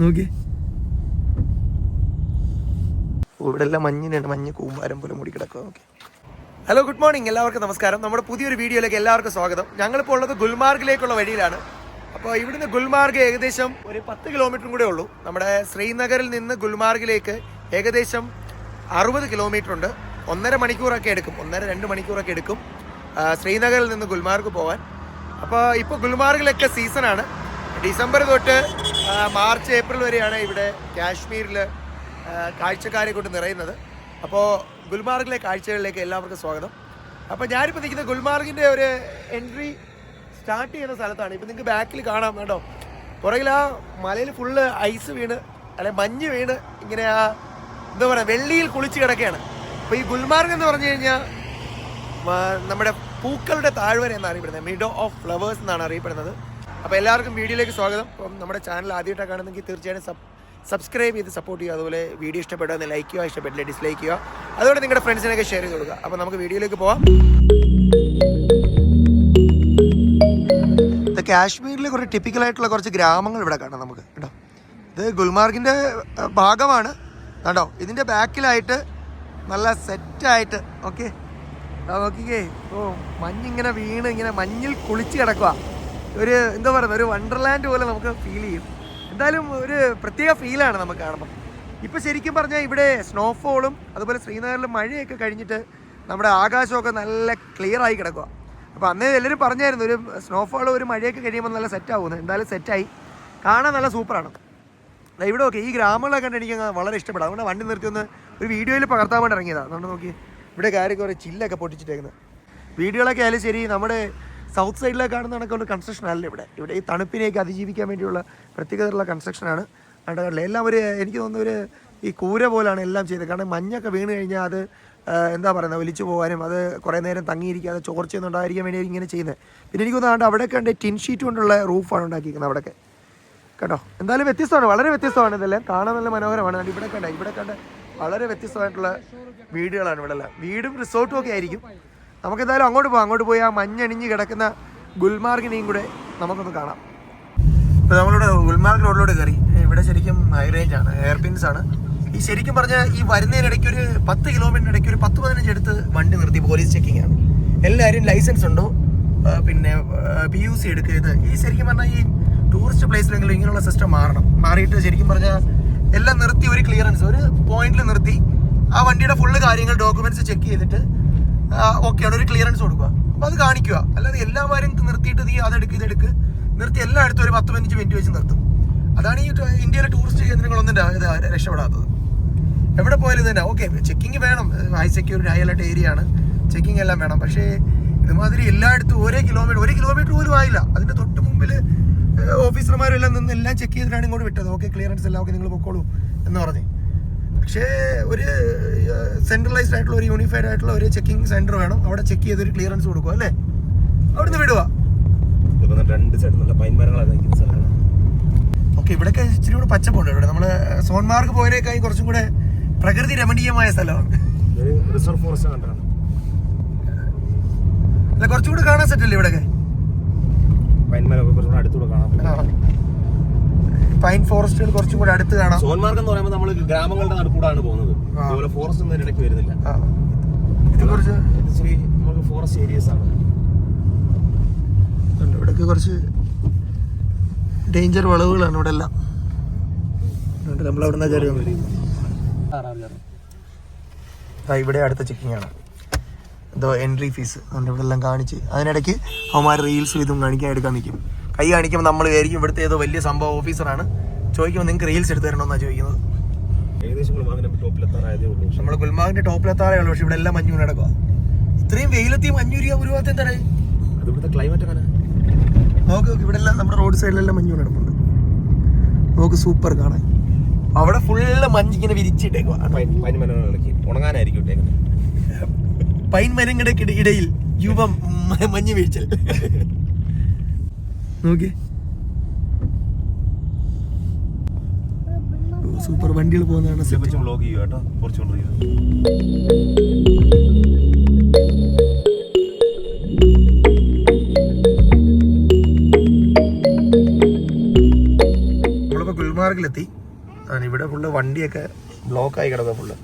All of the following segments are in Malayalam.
നോക്കി. ഇവിടെ എല്ലാം മഞ്ഞിനുണ്ട് മഞ്ഞ് കൂമ്പാരം പോലെ മൂടി കിടക്കുക നോക്കി ഹലോ ഗുഡ് മോർണിംഗ്. എല്ലാവർക്കും നമസ്കാരം. നമ്മുടെ പുതിയൊരു വീഡിയോയിലേക്ക് എല്ലാവർക്കും സ്വാഗതം. ഞങ്ങളിപ്പോൾ ഉള്ളത് ഗുൽമാർഗിലേക്കുള്ള വഴിയിലാണ്. അപ്പോൾ ഇവിടുന്ന് ഗുൽമാർഗ് ഏകദേശം ഒരു പത്ത് കിലോമീറ്ററും കൂടെ ഉള്ളൂ. നമ്മുടെ ശ്രീനഗറിൽ നിന്ന് ഗുൽമാർഗിലേക്ക് ഏകദേശം അറുപത് കിലോമീറ്റർ ഉണ്ട്. ഒന്നര മണിക്കൂറൊക്കെ എടുക്കും. ഒന്നര രണ്ട് മണിക്കൂറൊക്കെ എടുക്കും ശ്രീനഗറിൽ നിന്ന് ഗുൽമാർഗ് പോകാൻ അപ്പോൾ ഇപ്പോൾ ഗുൽമാർഗിലൊക്കെ സീസണാണ് ഡിസംബർ തൊട്ട് മാർച്ച് ഏപ്രിൽ വരെയാണ് ഇവിടെ കാശ്മീരിൽ കാഴ്ചക്കാരെ കൊണ്ട് നിറയുന്നത്. അപ്പോൾ ഗുൽമാർഗിലെ കാഴ്ചകളിലേക്ക് എല്ലാവർക്കും സ്വാഗതം. അപ്പോൾ ഞാനിപ്പോൾ നിൽക്കുന്നത് ഗുൽമാർഗിന്റെ ഒരു എൻട്രി സ്റ്റാർട്ട് ചെയ്യുന്ന സ്ഥലത്താണ്. ഇപ്പോൾ നിങ്ങൾക്ക് ബാക്കിൽ കാണാം കേട്ടോ പുറകിൽ ആ മലയിൽ ഫുള്ള് ഐസ് വീണ് അല്ലെ മഞ്ഞ് വീണ് ഇങ്ങനെ ആ എന്താ പറയുക വെള്ളിയിൽ കുളിച്ച് കിടക്കുകയാണ് അപ്പോൾ ഈ ഗുൽമാർഗ് എന്ന് പറഞ്ഞു കഴിഞ്ഞാൽ നമ്മുടെ പൂക്കളുടെ താഴ്വര എന്നാണ് അറിയപ്പെടുന്നത്. മിഡോ ഓഫ് ഫ്ലവേഴ്സ് എന്നാണ് അറിയപ്പെടുന്നത്. അപ്പോൾ എല്ലാവർക്കും വീഡിയോയിലേക്ക് സ്വാഗതം. അപ്പം നമ്മുടെ ചാനൽ ആദ്യമായിട്ടാണ് കാണുന്നെങ്കിൽ തീർച്ചയായും സബ് സബ്സ്ക്രൈബ് ചെയ്ത് സപ്പോർട്ട് ചെയ്യുക. അതുപോലെ വീഡിയോ ഇഷ്ടപ്പെടുക ലൈക്ക് ചെയ്യുക ഇഷ്ടപ്പെട്ടില്ല ഡിസ്ലൈക്ക് ചെയ്യുക. അതുപോലെ നിങ്ങളുടെ ഫ്രണ്ട്സിനൊക്കെ ഷെയർ ചെയ്ത് കൊടുക്കുക. അപ്പോൾ നമുക്ക് വീഡിയോയിലേക്ക് പോവാം. കാശ്മീരിലെ കുറച്ച് ടിപ്പിക്കലായിട്ടുള്ള കുറച്ച് ഗ്രാമങ്ങൾ ഇവിടെ കാണാം നമുക്ക്. കേട്ടോ ഇത് ഗുൽമാർഗിന്റെ ഭാഗമാണ്. കണ്ടോ? ഇതിന്റെ ബാക്കിലായിട്ട് നല്ല സെറ്റായിട്ട് ഓക്കെ നോക്കിക്കേ. ഓ മഞ്ഞിങ്ങനെ വീണ് ഇങ്ങനെ മഞ്ഞിൽ കുളിച്ച് കിടക്കുക ഒരു എന്താ പറയുന്നത് ഒരു വണ്ടർലാൻഡ് പോലെ നമുക്ക് ഫീൽ ചെയ്യും. എന്തായാലും ഒരു പ്രത്യേക ഫീലാണ് നമുക്ക് കാണുമ്പോൾ ഇപ്പോൾ ശരിക്കും പറഞ്ഞാൽ ഇവിടെ സ്നോഫോളും അതുപോലെ ശ്രീനഗറിൽ മഴയൊക്കെ കഴിഞ്ഞിട്ട് നമ്മുടെ ആകാശമൊക്കെ നല്ല ക്ലിയർ ആയി കിടക്കുക അപ്പോൾ അന്നേ എല്ലാവരും പറഞ്ഞായിരുന്നു ഒരു സ്നോഫോൾ ഒരു മഴയൊക്കെ കഴിയുമ്പോൾ നല്ല സെറ്റ് ആവുന്നത് എന്തായാലും സെറ്റായി കാണാൻ നല്ല സൂപ്പറാണ്. ഇവിടെ ഓക്കെ ഈ ഗ്രാമങ്ങളെ കണ്ട് എനിക്ക് വളരെ ഇഷ്ടപ്പെടും അതുകൊണ്ട് വണ്ടി നിർത്തി ഒന്ന് ഒരു വീഡിയോയിൽ പകർത്താൻ വേണ്ടി ഇറങ്ങിയതാണ് അതുകൊണ്ട് നോക്കി ഇവിടെ കാര്യം കുറേ ചില്ലൊക്കെ പൊട്ടിച്ചിട്ടേക്കുന്നത് വീഡിയോകളൊക്കെ ആയാലും ശരി നമ്മുടെ സൗത്ത് സൈഡിലൊക്കെ കാണുന്ന കണക്കുള്ള കൺസ്ട്രക്ഷൻ അല്ല ഇവിടെ. ഇവിടെ ഈ തണുപ്പിനെയൊക്കെ അതിജീവിക്കാൻ വേണ്ടിയുള്ള പ്രത്യേകതയുള്ള കൺസ്ട്രക്ഷനാണ് അവിടെ കണ്ടില്ലേ എല്ലാം ഒരു എനിക്ക് തോന്നുന്ന ഒരു ഈ കൂര പോലാണ് എല്ലാം ചെയ്തത്. കാരണം മഞ്ഞൊക്കെ വീണ് കഴിഞ്ഞാൽ അത് എന്താ പറയുന്നത് ഒലിച്ചു പോകാനും അത് കുറേ നേരം തങ്ങിയിരിക്കാതെ ചോർച്ചയൊന്നും ഉണ്ടായിരിക്കാൻ വേണ്ടി ഇങ്ങനെ ചെയ്യുന്നത്. പിന്നെ എനിക്ക് തോന്നുന്നു അവിടെ കണ്ട് ടിൻ ഷീറ്റ് കൊണ്ടുള്ള റൂഫാണ് ഉണ്ടാക്കിയിരിക്കുന്നത് അവിടെയൊക്കെ. കേട്ടോ? എന്തായാലും വ്യത്യസ്തമാണ് വളരെ വ്യത്യസ്തമാണ് ഇതെല്ലാം. കാണാൻ നല്ല മനോഹരമാണ്. ഇവിടെ കണ്ട ഇവിടെ കണ്ട വളരെ വ്യത്യസ്തമായിട്ടുള്ള വീടുകളാണ് ഇവിടെ വീടും റിസോർട്ടും ഒക്കെ ആയിരിക്കും. നമുക്ക് എന്തായാലും അങ്ങോട്ട് പോകാം അങ്ങോട്ട് പോയി ആ മഞ്ഞണിഞ്ഞ് കിടക്കുന്ന ഗുൽമാർഗിനെയും കൂടെ നമുക്കൊന്ന് കാണാം. ഇപ്പോൾ നമ്മളിവിടെ ഗുൽമാർഗ് റോഡിലൂടെ കയറി. ഇവിടെ ശരിക്കും ഹൈ റേഞ്ച് ആണ് എയർ പിൻസ് ആണ്. ഈ ശരിക്കും പറഞ്ഞാൽ ഈ വരുന്നതിനിടയ്ക്ക് ഒരു പത്ത് കിലോമീറ്റർ ഇടയ്ക്ക് ഒരു പത്ത് പതിനഞ്ച് എടുത്ത് വണ്ടി നിർത്തി പോലീസ് ചെക്കിംഗ് ആണ്. എല്ലാവരും ലൈസൻസ് ഉണ്ടോ? പിന്നെ പി യു സി എടുക്കരുത്. ഈ ശരിക്കും പറഞ്ഞാൽ ഈ ടൂറിസ്റ്റ് പ്ലേസിലെങ്കിലും ഇങ്ങനെയുള്ള സിസ്റ്റം മാറണം. മാറിയിട്ട് ശരിക്കും പറഞ്ഞാൽ എല്ലാം നിർത്തി ഒരു ക്ലിയറൻസ് ഒരു പോയിന്റിൽ നിർത്തി ആ വണ്ടിയുടെ ഫുള്ള് കാര്യങ്ങൾ ഡോക്യുമെന്റ്സ് ചെക്ക് ചെയ്തിട്ട് ഓക്കെയാണ് ഒരു ക്ലിയറൻസ് കൊടുക്കുക. അപ്പോൾ അത് കാണിക്കുക. അല്ലാതെ എല്ലാവരും നിർത്തിയിട്ട് നീ അതെടുക്ക് ഇതെടുക്ക്. നിർത്തി എല്ലായിടത്തും ഒരു പത്ത് പതിനഞ്ച് മിനിറ്റ് വെച്ച് നിർത്തും. അതാണ് ഈ ഇന്ത്യയിലെ ടൂറിസ്റ്റ് കേന്ദ്രങ്ങളൊന്നും രക്ഷപ്പെടാത്തത്. എവിടെ പോയാലും ഇത് തന്നെ. ഓക്കെ ചെക്കിങ് വേണം. High security high alert area ആണ്. ചെക്കിങ് എല്ലാം വേണം. പക്ഷേ ഇതുമാതിരി എല്ലായിടത്തും ഒരേ കിലോമീറ്റർ ഒരു കിലോമീറ്റർ പോലും ആയില്ല. അതിന്റെ തൊട്ട് മുമ്പിൽ ഓഫീസർമാരും എല്ലാം നിന്ന് എല്ലാം ചെക്ക് ചെയ്തിട്ടാണ് ഇങ്ങോട്ട് വിട്ടത്. ഓക്കെ ക്ലിയറൻസ് എല്ലാം ഓക്കെ നിങ്ങൾ പൊക്കോളൂ എന്ന് പറഞ്ഞ്. പക്ഷേ ഒരു സെൻട്രലൈസ്ഡ് ആയിട്ടുള്ള ഒരു യൂണിഫൈഡ് ആയിട്ടുള്ള ഒരു ചെക്കിംഗ് സെന്റർ വേണം. അവിടെ ചെക്ക് ചെയ്ത് ഒരു ക്ലിയറൻസ് കൊടുക്കുക അല്ലേ? അവിടുന്ന് വിടുക. രണ്ട് സൈഡ് നല്ല പൈൻ മരങ്ങളൊക്കെ നിൽക്കുന്ന സ്ഥലമാണ് ഓക്കെ ഇവിടെയൊക്കെ ഇച്ചിരി കൂടെ പച്ചപ്പുണ്ട് ഇവിടെ. നമ്മൾ സോൺമാർഗ് പോയതിനേക്കായി കുറച്ചും കൂടെ പ്രകൃതി രമണീയമായ സ്ഥലമാണ്. റിസർവ് ഫോറസ്റ്റ് കണ്ടാണ് അല്ല കുറച്ചും കൂടെ കാണാൻ സെറ്റല്ലേ ഇവിടെയൊക്കെ? പൈൻ മരമൊക്കെ കുറച്ചുകൂടെ അടുത്തൂടെ കാണാൻ പറ്റും. പൈൻ ഫോറസ്റ്റുകൾ കുറച്ചും കൂടെ അടുത്ത് കാണാം. സോൻമാർഗ് എന്ന് പറയുമ്പോൾ നമ്മൾ ഗ്രാമങ്ങളുടെ നടുക്കൂടാണ് പോകുന്നത്. അതുപോലെ ഫോറസ്റ്റ് ഒന്നും ഇടയ്ക്ക് വരുന്നില്ല. ഇത് കുറച്ച് ഇച്ചിരി നമുക്ക് ഫോറസ്റ്റ് ഏരിയസ് ആണ്. ഇവിടെ കുറച്ച് ഡേഞ്ചർ വളവുകളാണ് ഇവിടെ എല്ലാം നമ്മൾ അവിടെ നിന്ന് കയറി വന്നത് ആ ഇവിടെ അടുത്ത ചെക്കിംഗ് ആണ്. എന്തോ എൻട്രി ഫീസ് അതുകൊണ്ട് ഇവിടെ എല്ലാം കാണിച്ച് അതിനിടയ്ക്ക് അവന്മാർ റീൽസ് ഇതും കാണിക്കാൻ എടുക്കാൻ നിൽക്കും. കൈ കാണിക്കുമ്പോൾ നമ്മൾ വിചാരിക്കും ഇവിടുത്തെ ഏതോ വലിയ സംഭവം ഓഫീസറാണ് ചോദിക്കുമ്പോൾ നിങ്ങൾക്ക് റീൽസ് എടുത്ത് തരണമെന്നാണ് ചോദിക്കുന്നത്. നമ്മൾ ഗുൽമാർഗിന്റെ ടോപ്പിലെത്താറേ ഉള്ളൂ. പക്ഷെ ഇവിടെ എല്ലാം മഞ്ഞു നടക്കുക ഇത്രയും വെയിലെത്തി മഞ്ഞുരിയ ഒരു ഭാഗത്ത് എന്താണ്? അത് ഇവിടുത്തെ ക്ലൈമറ്റ് അങ്ങനെ നോക്ക് ഇവിടെ എല്ലാം നമ്മുടെ റോഡ് സൈഡിലെല്ലാം മഞ്ഞു നടക്കുന്നുണ്ട് നോക്ക് സൂപ്പർ കാണാൻ. അവിടെ ഫുള്ള് മഞ്ഞിങ്ങനെ വിരിച്ചിട്ടേക്കുക പൈൻ ഉണങ്ങാനായിരിക്കും മരങ്ങളുടെ ഇടയിൽ യുവം മഞ്ഞ് വീഴ്ചൽ. നോക്കി സൂപ്പർ വണ്ടികൾ പോകുന്നതാണ്. വ്ലോഗ് ചെയ്യുക കേട്ടോ. ഗുൽമാർഗിലെത്തി. ആണ് ഇവിടെ ഫുള്ള് വണ്ടിയൊക്കെ ബ്ലോക്കായി കിടക്കുക ഫുള്ള്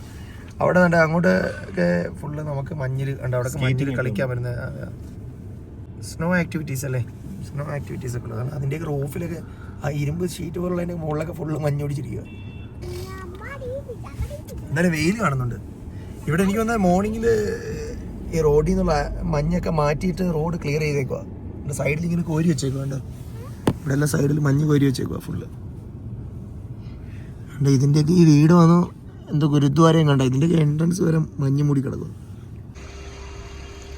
അവിടെ കണ്ട അങ്ങോട്ട് ഒക്കെ ഫുള്ള് നമുക്ക് മഞ്ഞിൽ ഉണ്ട് അവിടെ മഞ്ഞിൽ കളിക്കാൻ പറ്റുന്ന സ്നോ ആക്ടിവിറ്റീസ് അല്ലേ? സ്നോ ആക്ടിവിറ്റീസ് ഒക്കെ ഉള്ളതാണ് അതിന്റെയൊക്കെ റൂഫിലൊക്കെ ആ ഇരുമ്പ് ഷീറ്റ് പോലുള്ളതിന്റെ മുകളിലൊക്കെ ഫുള്ള് മഞ്ഞൊടിച്ചിരിക്കുക എന്തായാലും വെയിൽ കാണുന്നുണ്ട്. ഇവിടെ എനിക്ക് വന്നാൽ മോർണിംഗിൽ ഈ റോഡിൽ നിന്നുള്ള മഞ്ഞൊക്കെ മാറ്റിയിട്ട് റോഡ് ക്ലിയർ ചെയ്തേക്കുക സൈഡിൽ ഇങ്ങനെ കോരി വെച്ചേക്കുക കണ്ടോ? ഇവിടെ എല്ലാം സൈഡിൽ മഞ്ഞ് കോരി വെച്ചേക്കുക ഫുള്ള് കണ്ടോ ഇതിന്റെയൊക്കെ ഈ വീട് വന്നു എന്തോ ഗുരുദ്വാരയും കണ്ട? ഇതിന്റെയൊക്കെ എൻട്രൻസ് വരെ മഞ്ഞ് മൂടി കിടക്കും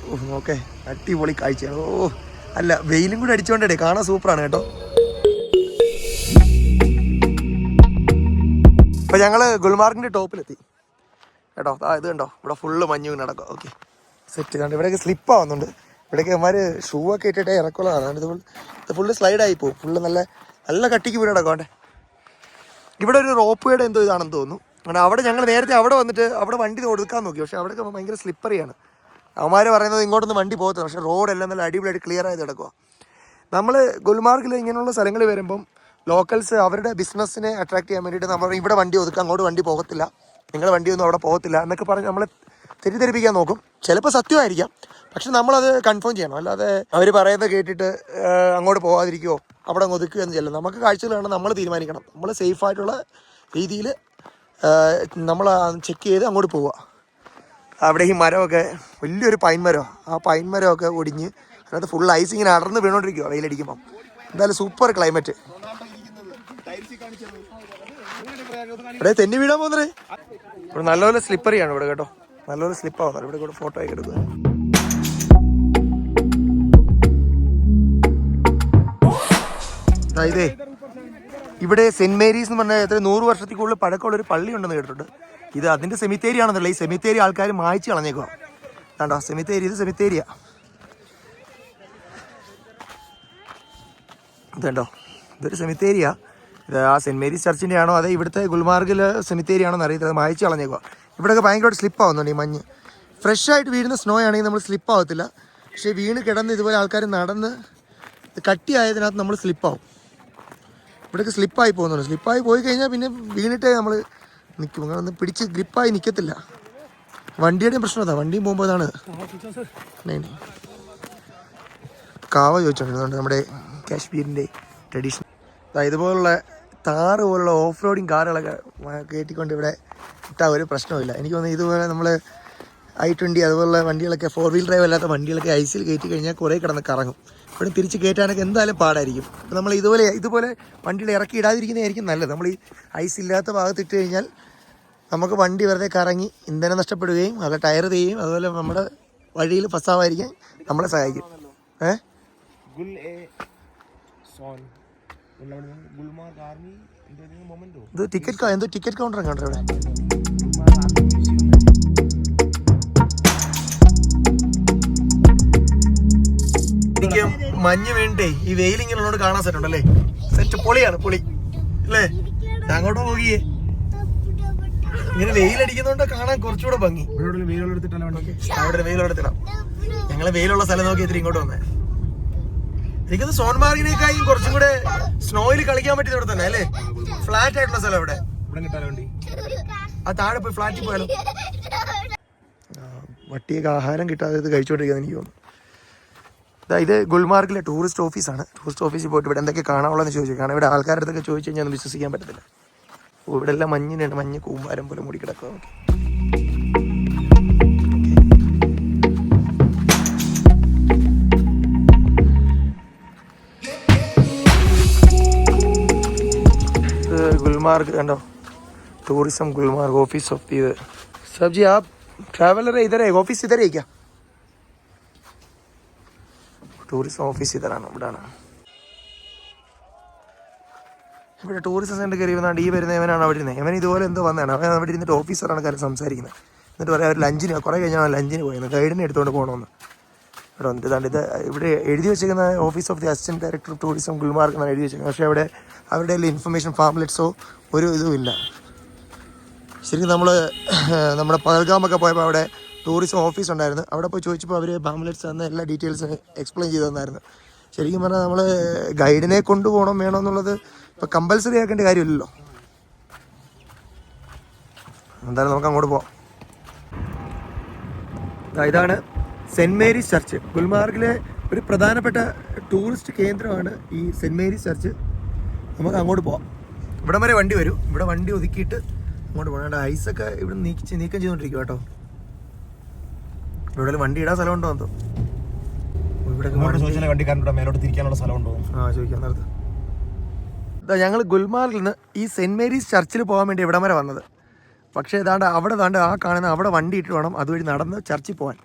ഓ ഓക്കെ. അടിപൊളി കാഴ്ചയാണ്. ഓ. അല്ല വെയിലും കൂടി അടിച്ചോണ്ടേ കാണാൻ സൂപ്പറാണ് കേട്ടോ. അപ്പൊ ഞങ്ങൾ ഗുൽമാർഗിന്റെ ടോപ്പിലെത്തി. കേട്ടോ ആ ഇത് കണ്ടോ? ഇവിടെ ഫുള്ള് മഞ്ഞ് നടക്കാം ഓക്കെ. സെറ്റ് കണ്ടോ ഇവിടെയൊക്കെ സ്ലിപ്പ് ആവുന്നുണ്ട്. ഇവിടെയൊക്കെ അമ്മമാര് ഷൂ ഒക്കെ ഇട്ടിട്ടേ ഇറക്കുള്ളതാണ്. ഇത് ഫുൾ ഫുള്ള് സ്ലൈഡായി പോകും ഫുള്ള് നല്ല നല്ല കട്ടിക്ക് വീട് നടക്കോട്ടെ ഇവിടെ ഒരു റോപ്പ് വേയുടെ എന്തോ ഇതാണെന്ന് തോന്നുന്നു. അവിടെ ഞങ്ങൾ നേരത്തെ അവിടെ വന്നിട്ട് അവിടെ വണ്ടി കൊടുക്കാൻ നോക്കി. പക്ഷെ അവിടെയൊക്കെ ഭയങ്കര സ്ലിപ്പറിയാണ് അവന്മാർ പറയുന്നത് ഇങ്ങോട്ടൊന്നും വണ്ടി പോകത്തില്ല പക്ഷേ റോഡെല്ലാം നല്ല അടിപൊളിയായിട്ട് ക്ലിയർ ആയത് കിടക്കുക നമ്മൾ ഗുൽമാർഗിൽ ഇങ്ങനെയുള്ള സ്ഥലങ്ങൾ വരുമ്പം ലോക്കൽസ് അവരുടെ ബിസിനസ്സിനെ അട്രാക്ട് ചെയ്യാൻ വേണ്ടിയിട്ട് നമ്മൾ ഇവിടെ വണ്ടി ഒതുക്കുക അങ്ങോട്ട് വണ്ടി പോകത്തില്ല. നിങ്ങളുടെ വണ്ടിയൊന്നും അവിടെ പോകത്തില്ല എന്നൊക്കെ പറഞ്ഞ് നമ്മളെ തെറ്റിദ്ധരിപ്പിക്കാൻ നോക്കും. ചിലപ്പോൾ സത്യമായിരിക്കാം. പക്ഷെ നമ്മളത് കൺഫേം ചെയ്യണം. അല്ലാതെ അവർ പറയുന്നത് കേട്ടിട്ട് അങ്ങോട്ട് പോകാതിരിക്കുമോ അവിടെ അങ്ങ് ഒതുക്കുക എന്ന് ചെല്ലും നമുക്ക് കാഴ്ചകൾ വേണം നമ്മൾ തീരുമാനിക്കണം. നമ്മൾ സേഫായിട്ടുള്ള രീതിയിൽ നമ്മൾ ചെക്ക് ചെയ്ത് അങ്ങോട്ട് പോവുക. അവിടെ ഈ മരമൊക്കെ വലിയൊരു പൈൻ മരം. ആ പൈൻ മരമൊക്കെ ഒടിഞ്ഞ് അതിനകത്ത് ഫുൾ ഐസ് ഇങ്ങനെ അടർന്ന് വീണോണ്ടിരിക്കുക വെയിലടിക്കുമ്പം. എന്തായാലും സൂപ്പർ ക്ലൈമറ്റ് ഇവിടെ തെന്നി വീടാൻ പോകുന്നത്? ഇവിടെ നല്ലപോലെ സ്ലിപ്പറിയാണ് ഇവിടെ കേട്ടോ. നല്ലപോലെ സ്ലിപ്പാവുന്നത് ഇവിടെ കൂടെ ഫോട്ടോ ഒക്കെ എടുക്കുന്നത് ഇതേ. ഇവിടെ സെന്റ് മേരീസ് എന്ന് പറഞ്ഞാൽ എത്ര നൂറ് വർഷത്തിൽ കൂടുതൽ പഴക്കമുള്ള ഒരു പള്ളി ഉണ്ടെന്ന് കേട്ടിട്ടുണ്ട്. ഇത് അതിന്റെ സെമിത്തേരി ആണെന്നല്ല ഈ സെമിത്തേരി ആൾക്കാർ മായച്ച് കളഞ്ഞേക്കുക കണ്ടോ? സെമിത്തേരി ഇത് സെമിത്തേരിയാ ഇതുണ്ടോ ഇതൊരു സെമിത്തേരിയാ ഇത് ആ സെന്റ് മേരീസ് ചർച്ചിന്റെ ആണോ അതെ ഇവിടുത്തെ ഗുൽമാർഗിലെ സെമിത്തേരി ആണോ എന്ന് അറിയത്തില്ല മായ്ച്ചു കളഞ്ഞേക്കുക ഇവിടെയൊക്കെ ഭയങ്കരമായിട്ട് സ്ലിപ്പ് ആവുന്നുണ്ട് ഈ മഞ്ഞ്. ഫ്രഷ് ആയിട്ട് വീഴുന്ന സ്നോ ആണെങ്കിൽ നമ്മൾ സ്ലിപ്പ് ആവത്തില്ല. പക്ഷേ വീണ് കിടന്ന് ഇതുപോലെ ആൾക്കാർ നടന്ന് കട്ടിയായതിനകത്ത് നമ്മൾ സ്ലിപ്പാവും ഇവിടേക്ക് സ്ലിപ്പായി പോകുന്നുണ്ട്. സ്ലിപ്പായി പോയി കഴിഞ്ഞാൽ പിന്നെ വീണിട്ടേ നമ്മൾ നിൽക്കും അങ്ങനെ ഒന്ന് പിടിച്ച് ഗ്രിപ്പായി നിൽക്കത്തില്ല. വണ്ടിയുടെയും പ്രശ്നം അതാ. വണ്ടിയും പോകുമ്പോൾ അതാണ്. കാവ ചോദിച്ചോണ്ടിരുന്നുണ്ട് നമ്മുടെ കാശ്മീരിന്റെ ട്രഡീഷൻ ഇതുപോലുള്ള താറ് പോലുള്ള ഓഫ് റോഡിങ് കാറുകളൊക്കെ കയറ്റിക്കൊണ്ട് ഇവിടെ ഇട്ടാൽ ഒരു പ്രശ്നമില്ല എനിക്ക് തോന്നുന്നു ഇതുപോലെ നമ്മൾ ഐ ട്വന്റി അതുപോലുള്ള വണ്ടികളൊക്കെ ഫോർ വീൽ ഡ്രൈവ് അല്ലാത്ത വണ്ടികളൊക്കെ ഐസിൽ കയറ്റി കഴിഞ്ഞാൽ കുറേ കിടന്ന് കറങ്ങും. ഇവിടെ തിരിച്ച് കയറ്റാനൊക്കെ എന്തായാലും പാടായിരിക്കും. നമ്മൾ ഇതുപോലെ ഇതുപോലെ വണ്ടിയുടെ ഇറക്കി ഇടാതിരിക്കുന്നതായിരിക്കും നല്ലത്. നമ്മൾ ഈ ഐസ് ഇല്ലാത്ത ഭാഗത്ത് ഇട്ട് കഴിഞ്ഞാൽ നമുക്ക് വണ്ടി വെറുതെ കറങ്ങി ഇന്ധനം നഷ്ടപ്പെടുകയും അത് ടയർ ചെയ്യുകയും അതുപോലെ നമ്മുടെ വഴിയിൽ ഫസ്സാവായിരിക്കാൻ നമ്മളെ സഹായിക്കും. ഏഹ് Gul A zone. Gulmarg army എന്തോ മൊമെന്റോ ഇത് ടിക്കറ്റ് എന്തോ ടിക്കറ്റ് കൗണ്ടർ കണ്ടോ ഇവിടെ? എനിക്ക് മഞ്ഞ് വേണ്ടേ? ഈ വെയിൽ ഇങ്ങനെ കാണാൻ സെറ്റ് ഉണ്ടല്ലേ? സെറ്റ് പൊളിയാണ് പൊളി. അല്ലേ? ഞാൻ അങ്ങോട്ട് പോകിയേ ഇങ്ങനെ വെയിലടിക്കുന്നതുകൊണ്ട് കാണാൻ കുറച്ചുകൂടെ ഭംഗി. അവിടെ ഒരു വെയിലെടുത്തിടാം ഞങ്ങൾ വെയിലുള്ള സ്ഥലം നോക്കി ഇത്തിരി ഇങ്ങോട്ട് വന്നേ. എനിക്കത് സോൺമാർഗിനേക്കായും കുറച്ചും കൂടെ സ്നോയിൽ കളിക്കാൻ പറ്റിയത് ഇവിടെ തന്നെ അല്ലേ? ഫ്ലാറ്റ് ആയിട്ടുള്ള സ്ഥലം അവിടെ ഇവിടെ കിട്ടാലോ വണ്ടി. ആ താഴെ പോയി ഫ്ലാറ്റിൽ പോയാലോ? വട്ടിയൊക്കെ ആഹാരം കിട്ടാതെ ഇത് കഴിച്ചുകൊണ്ടിരിക്കുന്നത് എനിക്ക് തോന്നുന്നു. ഇതാ ഇത് ഗുൽമാർഗിലെ ടൂറിസ്റ്റ് ഓഫീസാണ് ടൂറിസ്റ്റ് ഓഫീസിൽ പോയിട്ട് ഇവിടെ എന്തൊക്കെ കാണാനുള്ളതെന്ന് ചോദിച്ചു. കാരണം ഇവിടെ ആൾക്കാരുടെ അടുത്തൊക്കെ ചോദിച്ചു കഴിഞ്ഞാൽ ഒന്നും വിശ്വസിക്കാൻ പറ്റത്തില്ല. ഇവിടെ എല്ലാം മഞ്ഞിനുണ്ട് മഞ്ഞ് കൂമ്പാരം പോലെ മൂടി കിടക്കുക ഇത് गुलमार्ग कहो tourism Gulmarg office of the साहब जी आप ट्रैवलर है इधर है ऑफिस इधर है क्या ടൂറിസം ഓഫീസ് ഇതറാണ് ഇവിടാണ് ഇവിടെ ടൂറിസം സെന്റർ കയറി വന്നാണ്ട് ഈ വരുന്ന ഇവനാണ് അവിടെ ഇരുന്നത് ഇവൻ ഇതുപോലെ എന്തോ വന്നതാണ്. അവൻ അവിടെ ഇരുന്നിട്ട് ഓഫീസറാണ് കാര്യം സംസാരിക്കുന്നത് എന്നിട്ട് പറയാം അവർ ലഞ്ചിന് കുറേ കഴിഞ്ഞാൽ ലഞ്ചിന് പോയിരുന്നു ഗൈഡിനെ എടുത്തുകൊണ്ട് പോകണമെന്ന് ഇവിടെ വന്നിട്ട് ഇത് ഇവിടെ എഴുതി വെച്ചിരിക്കുന്ന office of the assistant director of tourism Gulmarg എന്നാണ് എഴുതി വെച്ചിരിക്കുന്നത്. പക്ഷേ അവിടെ അവരുടെ ഇൻഫർമേഷൻ ഫാംലെറ്റ്സോ ഒരു ഇതുമില്ല ശരിക്കും നമ്മൾ നമ്മുടെ പഹൽഗാമൊക്കെ പോയപ്പോൾ അവിടെ ടൂറിസം ഓഫീസ് ഉണ്ടായിരുന്നു. അവിടെ പോയി ചോദിച്ചപ്പോൾ അവർ ഫാംലെറ്റ്സ് തന്ന എല്ലാ ഡീറ്റെയിൽസും എക്സ്പ്ലെയിൻ ചെയ്തു തന്നായിരുന്നു. ശരിക്കും പറഞ്ഞാൽ നമ്മൾ ഗൈഡിനെ കൊണ്ടുപോകണം വേണം എന്നുള്ളത് ഇപ്പം കമ്പൽസറി ആക്കേണ്ട കാര്യമില്ലല്ലോ. എന്തായാലും നമുക്ക് അങ്ങോട്ട് പോവാം. ഇതാണ് സെന്റ് മേരീസ് ചർച്ച്. ഗുൽമാർഗിലെ ഒരു പ്രധാനപ്പെട്ട ടൂറിസ്റ്റ് കേന്ദ്രമാണ് ഈ സെന്റ് മേരീസ് ചർച്ച്. നമുക്ക് അങ്ങോട്ട് പോവാം. ഇവിടെ വരെ വണ്ടി വരും. ഇവിടെ വണ്ടി ഒതുക്കിയിട്ട് അങ്ങോട്ട് പോകണം ഐസൊക്കെ ഇവിടെ നീക്കി നീക്കം ചെയ്തുകൊണ്ടിരിക്കും കേട്ടോ. ഇവിടെ വണ്ടി ഇടാൻ സ്ഥലമുണ്ടോ എന്തോ? ഇവിടെ ഇങ്ങോട്ട് ചോദിച്ചാൽ വണ്ടിക്കാരന്റെ മേലോട്ട് തിരിക്കാനുള്ള സ്ഥലമുണ്ടോ? ആ ചോദിക്കാം നേരത്തെ ഇതാ ഞങ്ങൾ ഗുൽമാർഗിൽ നിന്ന് ഈ സെന്റ് മേരീസ് ചർച്ചിൽ പോകാൻ വേണ്ടി ഇവിടം വരെ വന്നത്. പക്ഷേ ഏതാണ്ട് അവിടെ താണ്ട് ആ കാണുന്ന അവിടെ വണ്ടി ഇട്ട് വേണം അതുവഴി നടന്ന് ചർച്ചിൽ പോകാൻ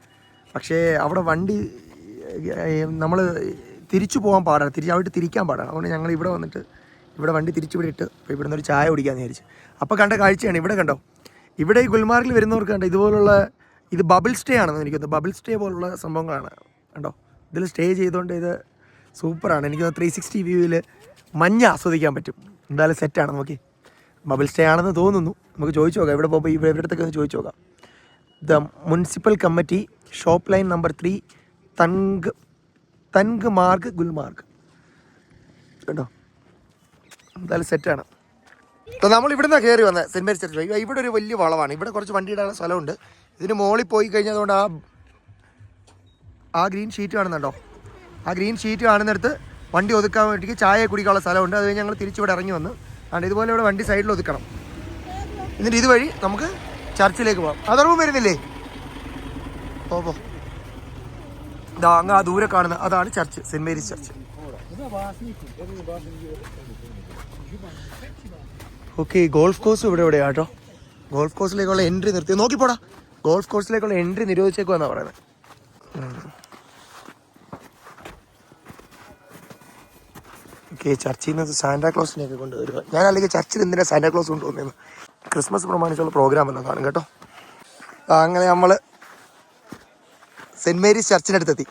പക്ഷേ അവിടെ വണ്ടി നമ്മൾ തിരിച്ചു പോകാൻ പാടാണ്. തിരിച്ച് അവിടെ തിരിക്കാൻ പാടാണ്. അതുകൊണ്ട് ഞങ്ങൾ ഇവിടെ വന്നിട്ട് ഇവിടെ വണ്ടി തിരിച്ചു ഇവിടെ ഇട്ട് അപ്പോൾ ഇവിടെ നിന്ന് ഒരു ചായ കുടിക്കാമെന്ന് വിചാരിച്ചു. അപ്പോൾ കണ്ട കാഴ്ചയാണ് ഇവിടെ കണ്ടോ? ഇവിടെ ഈ ഗുൽമാർഗിൽ വരുന്നവർക്ക് കണ്ടോ? ഇതുപോലുള്ള ഇത് ബബിൾ സ്റ്റേ ആണെന്ന് എനിക്ക് തോന്നുന്നു. ബബിൾ സ്റ്റേ പോലുള്ള സംഭവങ്ങളാണ്. കണ്ടോ? ഇതിൽ സ്റ്റേ ചെയ്തുകൊണ്ട് ഇത് സൂപ്പറാണ്. എനിക്ക് ത്രീ സിക്സ്റ്റി വ്യൂവിൽ മഞ്ഞ ആസ്വദിക്കാൻ പറ്റും. എന്തായാലും സെറ്റാണ് നോക്കി ബബിൾ സ്റ്റേ ആണെന്ന് തോന്നുന്നു. നമുക്ക് ചോദിച്ചു നോക്കാം. ഇവിടെ പോകുമ്പോൾ ഇവിടെ ഇവിടത്തൊക്കെ ചോദിച്ചു നോക്കാം. The municipal committee shop line number three തൻഗ് Tangmarg Gulmarg. കേട്ടോ എന്തായാലും സെറ്റാണ് അപ്പോൾ നമ്മൾ ഇവിടുന്ന് കയറി വന്നത് സെന്റ് മേരി ചർച്ച് ഇവിടെ ഒരു വലിയ വളവാണ്. ഇവിടെ കുറച്ച് വണ്ടി ഇടാനുള്ള സ്ഥലമുണ്ട്. ഇതിന് മുകളിൽ പോയി കഴിഞ്ഞതുകൊണ്ട് ആ ആ ഗ്രീൻ ഷീറ്റ് കാണുന്നുണ്ടോ? ആ ഗ്രീൻ ഷീറ്റ് കാണുന്നിടത്ത് വണ്ടി ഒതുക്കാൻ വേണ്ടി ചായ കുടിക്കാനുള്ള സ്ഥലമുണ്ട്. അത് കഴിഞ്ഞ് ഞങ്ങൾ തിരിച്ചിവിടെ ഇറങ്ങി വന്നു അതുകൊണ്ട് ഇതുപോലെ ഇവിടെ വണ്ടി സൈഡിൽ ഒതുക്കണം. എന്നിട്ട് ഇതുവഴി നമുക്ക് ചർച്ചിലേക്ക് പോകാം അതറിവ് വരുന്നില്ലേ? ഓ പോ. ഇതാ അങ്ങ് ആ ദൂരെ കാണുന്ന അതാണ് church saint Mary's church okay golf course ഇവിടെ എവിടെയാ കേട്ടോ ഗോൾഫ് കോഴ്സിലേക്കുള്ള എൻട്രി നിർത്തി. നോക്കിപ്പോടാ. ഗോൾഫ് കോഴ്സിലേക്കുള്ള എൻട്രി നിരോധിച്ചേക്കുവാന്നാ പറയുന്നത് ഓക്കെ ചർച്ചിൽ നിന്ന് സാന്റാക്ലോസിനെയൊക്കെ കൊണ്ടുവരിക ഞാൻ അല്ലെങ്കിൽ ചർച്ചിൽ എന്തിനാ സാന്റാക്ലോസ് കൊണ്ടുവന്നത് ക്രിസ്മസ് പ്രമാണിച്ചുള്ള പ്രോഗ്രാം എല്ലാം കാണും കേട്ടോ. അങ്ങനെ നമ്മൾ സെന്റ് മേരീസ് ചർച്ചിനടുത്തെത്തി.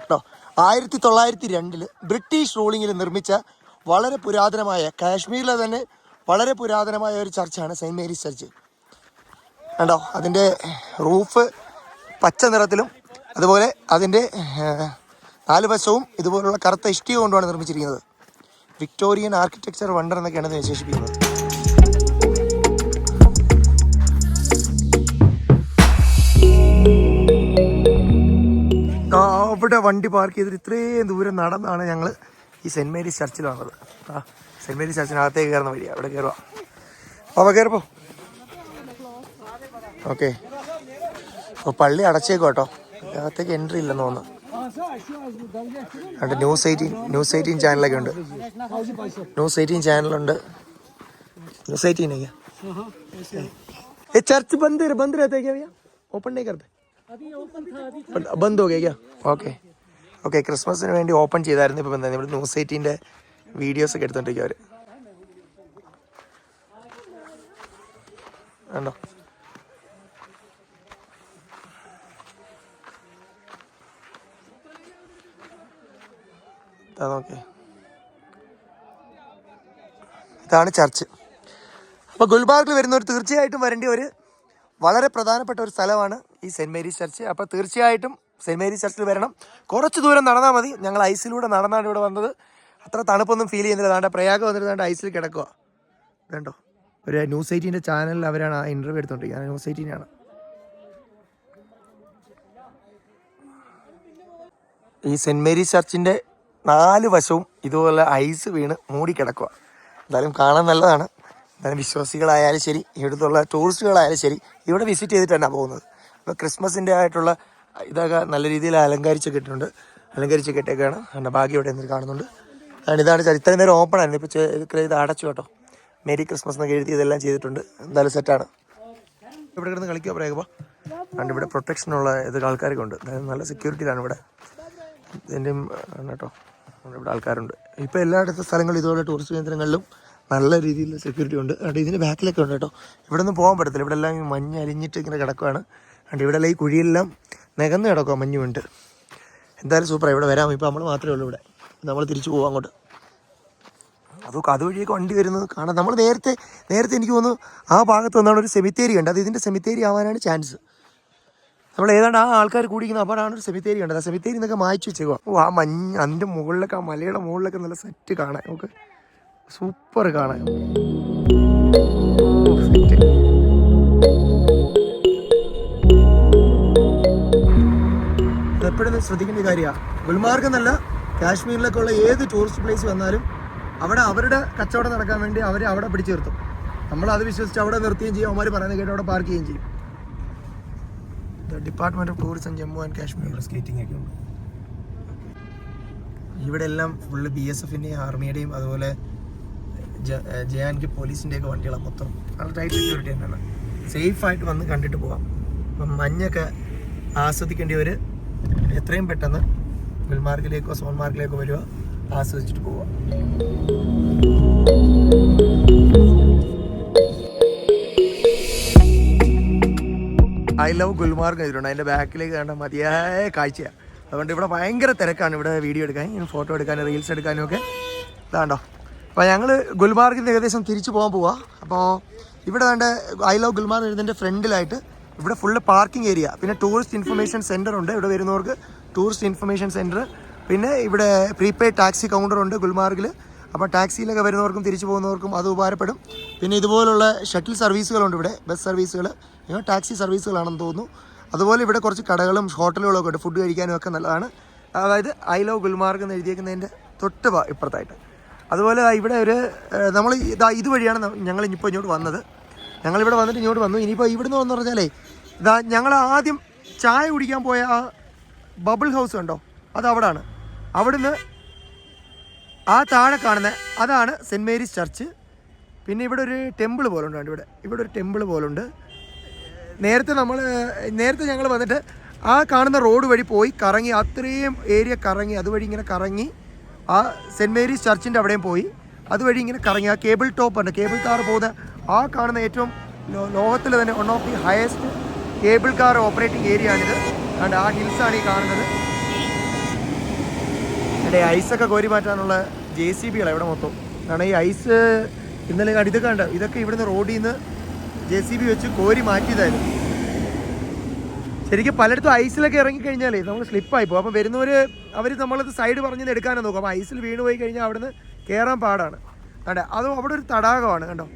കേട്ടോ ആയിരത്തി തൊള്ളായിരത്തി രണ്ടിൽ ബ്രിട്ടീഷ് റൂളിങ്ങിൽ നിർമ്മിച്ച വളരെ പുരാതനമായ കാശ്മീരിലെ തന്നെ വളരെ പുരാതനമായ ഒരു ചർച്ചാണ് സെന്റ് മേരീസ് ചർച്ച്. കണ്ടോ? അതിന്റെ റൂഫ് പച്ച നിറത്തിലും അതുപോലെ അതിന്റെ നാല് വശവും ഇതുപോലുള്ള കറുത്ത ഇഷ്ടിക കൊണ്ടുമാണ് നിർമ്മിച്ചിരിക്കുന്നത്. വിക്ടോറിയൻ ആർക്കിടെക്ചർ വണ്ടർ എന്നൊക്കെയാണ് വിശേഷിപ്പിക്കുന്നത്. അവിടെ വണ്ടി പാർക്ക് ചെയ്തിട്ട് ഇത്രയും ദൂരം നടന്നാണ് ഞങ്ങൾ ഈ സെന്റ് മേരീസ് ചർച്ചിൽ വന്നത്. ആ സെന്റ് മേരീസ് ചർച്ചിനകത്തേക്ക് കയറുന്ന വഴിയാണ് അവിടെ കയറുക അപ്പോൾ കയറിപ്പോ. ഓക്കെ അപ്പോൾ പള്ളി അടച്ചേക്കും കേട്ടോ. അകത്തേക്ക് എൻട്രി ഇല്ലെന്ന് തോന്നുന്നു. ഉണ്ട് ന്യൂസ് എയ്റ്റീൻ ന്യൂസ് എയ്റ്റീൻ ചാനലൊക്കെ ഉണ്ട് ന്യൂസ് എയ്റ്റീൻ ചാനലുണ്ട് न्यूज एटीन है क्या ये चर्च बंद बंद रहता है क्या भैया ओपन नहीं करते बंद- बंद हो गया क्या ഓക്കെ ഓക്കെ ക്രിസ്മസിന് വേണ്ടി ഓപ്പൺ ചെയ്തായിരുന്നു ഇപ്പം എന്താ ഇവിടെ ന്യൂസ് എയ്റ്റീൻ്റെ വീഡിയോസ് ഒക്കെ എടുത്തോണ്ടിരിക്കും അവർ കണ്ടോ നോക്കേ ഇതാണ് ചർച്ച്. അപ്പോൾ ഗുൽബാർഗിൽ വരുന്നവർ തീർച്ചയായിട്ടും വരേണ്ട ഒരു വളരെ പ്രധാനപ്പെട്ട ഒരു സ്ഥലമാണ് ഈ സെന്റ് മേരീസ് ചർച്ച്. അപ്പോൾ തീർച്ചയായിട്ടും സെന്റ് മേരീസ് ചർച്ചിൽ വരണം. കുറച്ച് ദൂരം നടന്നാൽ മതി. ഞങ്ങൾ ഐസിലൂടെ നടന്നാണ് ഇവിടെ വന്നത്. അത്ര തണുപ്പൊന്നും ഫീൽ ചെയ്യുന്നില്ല. അതാണ്ട് പ്രയാഗം വന്നിട്ട് ദാണ്ട ഐസിൽ കിടക്കുക വേണ്ടോ ഒരു ന്യൂസ് എയ്റ്റീന്റെ ചാനലിൽ അവരാണ് ആ ഇന്റർവ്യൂ എടുത്തോണ്ടിരിക്കുന്നത്. ന്യൂസ് എയ്റ്റീനാണ്. ഈ സെന്റ് മേരീസ് ചർച്ചിന്റെ നാല് വശവും ഇതുപോലെ ഐസ് വീണ് മൂടിക്കിടക്കുക എന്തായാലും കാണാൻ നല്ലതാണ്. എന്തായാലും വിശ്വാസികളായാലും ശരി ഇവിടുത്തുള്ള ടൂറിസ്റ്റുകളായാലും ശരി ഇവിടെ വിസിറ്റ് ചെയ്തിട്ട് തന്നെ പോകുന്നത്. അപ്പോൾ ക്രിസ്മസിന്റെ ആയിട്ടുള്ള ഇതൊക്കെ നല്ല രീതിയിൽ അലങ്കരിച്ചൊക്കെ ഇട്ടിട്ടുണ്ട് അലങ്കരിച്ചൊക്കെ ഇട്ടേക്കാണ് എന്റെ ഭാഗ്യം ഇവിടെ നിന്ന് കാണുന്നുണ്ട്. അതാണ് ഇതാണ് ചരിത്രം നേരം ഓപ്പൺ ആയിരുന്നു. ഇപ്പോൾ ഇത് അടച്ചു കേട്ടോ. മേരി ക്രിസ്മസ് എന്നൊക്കെ എഴുതി ഇതെല്ലാം ചെയ്തിട്ടുണ്ട്. എന്തായാലും സെറ്റാണ് ഇവിടെ കിടന്ന് കളിക്കുക പറയുമ്പോൾ അതുകൊണ്ട് ഇവിടെ പ്രൊട്ടക്ഷനുള്ള ഇത് ആൾക്കാരൊക്കെ ഉണ്ട്. നല്ല സെക്യൂരിറ്റിയിലാണ് ഇവിടെ. ഇതിന്റെയും ആണ് കേട്ടോ. ഇവിടെ ആൾക്കാരുണ്ട്. ഇപ്പോൾ എല്ലായിടത്തും സ്ഥലങ്ങളും ഇതുപോലെ ടൂറിസ്റ്റ് കേന്ദ്രങ്ങളിലും നല്ല രീതിയിൽ സെക്യൂരിറ്റി ഉണ്ട്. അതുകൊണ്ട് ഇതിന്റെ ബാക്കിലൊക്കെ ഉണ്ട് കേട്ടോ. ഇവിടെ ഒന്നും പോകാൻ പറ്റത്തില്ല. ഇവിടെ എല്ലാം മഞ്ഞ് അലിഞ്ഞിട്ട് ഇങ്ങനെ കിടക്കുകയാണ് അതുകൊണ്ട് ഇവിടെ ഈ കുഴിയെല്ലാം നികന്ന് കിടക്കുക മഞ്ഞ് വീണ്ട് എന്തായാലും സൂപ്പറാണ് ഇവിടെ വരാം. ഇപ്പോൾ നമ്മൾ മാത്രമേ ഉള്ളൂ ഇവിടെ. നമ്മൾ തിരിച്ചു പോകാം അങ്ങോട്ട്. അതൊക്കെ അതുവഴിയൊക്കെ വണ്ടി വരുന്നത് കാണാം. നമ്മൾ നേരത്തെ നേരത്തെ എനിക്ക് തോന്നുന്നു ആ ഭാഗത്ത് വന്നാണ് ഒരു സെമിത്തേരി ഉണ്ട് അത് ഇതിന്റെ സെമിത്തേരി ആവാനാണ് ചാൻസ് നമ്മൾ ഏതാണ്ട് ആ ആൾക്കാർ കൂടിയിരിക്കുന്ന അപ്പോഴാണ് ഒരു സെമിത്തേരി കണ്ടത്. ആ സെമിത്തേരി എന്നൊക്കെ മായ്ച്ചു വെച്ചേക്കുക ഓ ആ മഞ്ഞ് അതിന്റെ മുകളിലൊക്കെ ആ മലയുടെ മുകളിലൊക്കെ നല്ല സെറ്റ് കാണാൻ. നമുക്ക് സൂപ്പർ കാണാൻ. എപ്പോഴും ശ്രദ്ധിക്കേണ്ട കാര്യമാണ് ഗുൽമാർഗ് എന്നല്ല കാശ്മീരിലൊക്കെ ഉള്ള ഏത് ടൂറിസ്റ്റ് പ്ലേസ് വന്നാലും അവിടെ അവരുടെ കച്ചവടം നടക്കാൻ വേണ്ടി അവർ അവിടെ പിടിച്ചു നിർത്തും. നമ്മൾ അത് വിശ്വസിച്ച് അവിടെ നിർത്തുകയും ചെയ്യും. അവന്മാർ പറയുന്നത് കേട്ട് അവിടെ പാർക്ക് ചെയ്യുകയും ചെയ്യും. Department of tourism Jammu and Kashmir skating ഒക്കെ ഉണ്ട്. ഇവിടെ എല്ലാം ഫുള്ള് ബി എസ് എഫിന്റെയും ആർമിയുടെയും അതുപോലെ ജെ ആൻഡ് കെ പോലീസിന്റെയൊക്കെ വണ്ടികളാണ് മൊത്തം. അത് ടൈറ്റ് സെക്യൂരിറ്റി തന്നെയാണ്. സേഫായിട്ട് വന്ന് കണ്ടിട്ട് പോവാം. അപ്പം മഞ്ഞൊക്കെ ആസ്വദിക്കേണ്ടിയവർ എത്രയും പെട്ടെന്ന് ഗുൽമാർഗിലേക്കോ സോൺമാർഗിലേക്കോ വരിക ആസ്വദിച്ചിട്ട് പോവുക ഐ ലവ് ഗുൽമാർഗ് എഴുതിയിട്ടുണ്ട് അതിന്റെ ബാക്കിലേക്ക് കണ്ട മതിയായ കാഴ്ചയാണ് അതുകൊണ്ട് ഇവിടെ ഭയങ്കര തിരക്കാണ് ഇവിടെ വീഡിയോ എടുക്കാൻ ഫോട്ടോ എടുക്കാനും റീൽസ് എടുക്കാനും ഒക്കെ. ഇതാണ്ടോ. അപ്പോൾ ഞങ്ങൾ ഗുൽമാർഗിൽ ഏകദേശം തിരിച്ചു പോകാൻ പോവാ. അപ്പോൾ ഇവിടെ വേണ്ട ഐ ലവ് ഗുൽമാർഗ് എഴുതിന്റെ ഫ്രണ്ടിലായിട്ട് ഇവിടെ ഫുള്ള് പാർക്കിംഗ് ഏരിയ പിന്നെ ടൂറിസ്റ്റ് ഇൻഫർമേഷൻ സെന്റർ ഉണ്ട്. ഇവിടെ വരുന്നവർക്ക് ടൂറിസ്റ്റ് ഇൻഫർമേഷൻ സെന്റർ പിന്നെ ഇവിടെ പ്രീപെയ്ഡ് ടാക്സി കൗണ്ടർ ഉണ്ട് ഗുൽമാർഗിൽ അപ്പോൾ ടാക്സിയിലൊക്കെ വരുന്നവർക്കും തിരിച്ചു പോകുന്നവർക്കും അത് ഉപകാരപ്പെടും. പിന്നെ ഇതുപോലുള്ള ഷട്ടിൽ സർവീസുകളുണ്ട് ഇവിടെ ബസ് സർവീസുകൾ. ടാക്സി സർവീസുകളാണെന്ന് തോന്നുന്നു. അതുപോലെ ഇവിടെ കുറച്ച് കടകളും ഹോട്ടലുകളും ഒക്കെ ഉണ്ട് ഫുഡ് കഴിക്കാനും ഒക്കെ നല്ലതാണ്. അതായത് ഐ ലവ് ഗുൽമാർഗ് എന്ന് എഴുതിയേക്കുന്നതിന്റെ തൊട്ട് ഇപ്പുറത്തായിട്ട്. അതുപോലെ ഇവിടെ ഒരു നമ്മൾ ഇതാ ഇതുവഴിയാണ് ഞങ്ങൾ ഇനിയിപ്പോൾ ഇങ്ങോട്ട് വന്നത്. ഞങ്ങളിവിടെ വന്നിട്ട് ഇങ്ങോട്ട് വന്നു. ഇനിയിപ്പോൾ ഇവിടുന്ന് വന്നു പറഞ്ഞാലേ ഇതാ ഞങ്ങൾ ആദ്യം ചായ കുടിക്കാൻ പോയ ആ ബബിൾ ഹൗസ് കണ്ടോ? അത് അവിടാണ്. അവിടുന്ന് ആ താഴെ കാണുന്ന അതാണ് സെന്റ് മേരീസ് ചർച്ച്. പിന്നെ ഇവിടെ ഒരു ടെമ്പിൾ പോലുണ്ട് കണ്ടോ ഇവിടെ? ഇവിടെ ഒരു ടെമ്പിൾ പോലുണ്ട്. നേരത്തെ നമ്മൾ നേരത്തെ ഞങ്ങൾ വന്നിട്ട് ആ കാണുന്ന റോഡ് വഴി പോയി കറങ്ങി അത്രയും ഏരിയ കറങ്ങി അതുവഴി ഇങ്ങനെ കറങ്ങി ആ സെന്റ് മേരീസ് ചർച്ചിന്റെ അവിടെയും പോയി. അതുവഴി ഇങ്ങനെ കറങ്ങി. ആ കേബിൾ ടോപ്പ് ഉണ്ട്. കേബിൾ കാർ പോകുന്ന ആ കാണുന്ന ഏറ്റവും ലോകത്തിൽ തന്നെ one of the highest cable car operating area ആണിത്. അതുകൊണ്ട് ആ ഹിൽസാണ് ഈ കാണുന്നത്. ഐസൊക്കെ കോരി മാറ്റാനുള്ള ജെ സി ബികളാണ് ഇവിടെ മൊത്തം. കാരണം ഈ ഐസ് ഇന്നലെ കണ്ട് ഇതൊക്കെ കണ്ട ഇതൊക്കെ ഇവിടുന്ന് റോഡിൽ നിന്ന് ജെ സി ബി വെച്ച് കോരി മാറ്റിയതായിരുന്നു. ശരിക്കും പലയിടത്തും ഐസിലൊക്കെ ഇറങ്ങിക്കഴിഞ്ഞാലേ നമ്മൾ സ്ലിപ്പായി പോകും. അപ്പോൾ വരുന്നവർ അവർ നമ്മളത് സൈഡ് പറഞ്ഞ് എടുക്കാനാണ് നോക്കും. അപ്പോൾ ഐസിൽ വീണ് പോയി കഴിഞ്ഞാൽ അവിടുന്ന് കയറാൻ പാടാണ്. കണ്ടേ? അത് അവിടെ ഒരു തടാകമാണ് കണ്ടോ?